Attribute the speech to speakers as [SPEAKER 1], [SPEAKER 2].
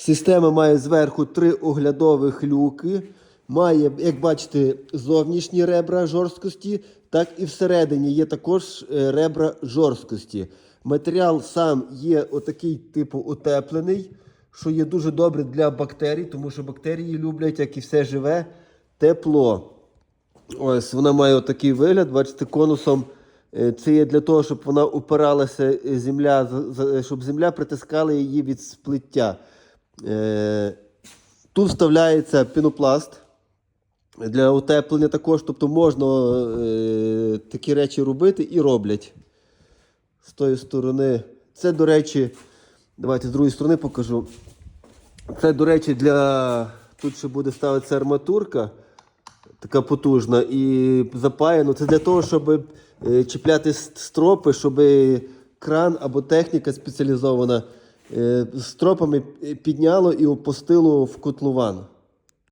[SPEAKER 1] Система має зверху три оглядових люки. Має, як бачите, зовнішні ребра жорсткості, так і всередині є також е, ребра жорсткості. Матеріал сам є отакий, типу, утеплений, що є дуже добре для бактерій, тому що бактерії люблять, як і все живе, тепло. Ось вона має отакий вигляд, бачите, конусом. Е, Це є для того, щоб вона упиралася е, земля, щоб земля притискала її від сплиття. Е, Тут вставляється пінопласт для утеплення також, тобто можна е, такі речі робити і роблять. З тої сторони. Це, до речі, давайте з другої сторони покажу. Це, до речі, для. Тут ще буде ставитися арматурка така потужна і запаяно. Це для того, щоб е, чіпляти стропи, щоб кран або техніка спеціалізована стропами підняло і опустило в котлован.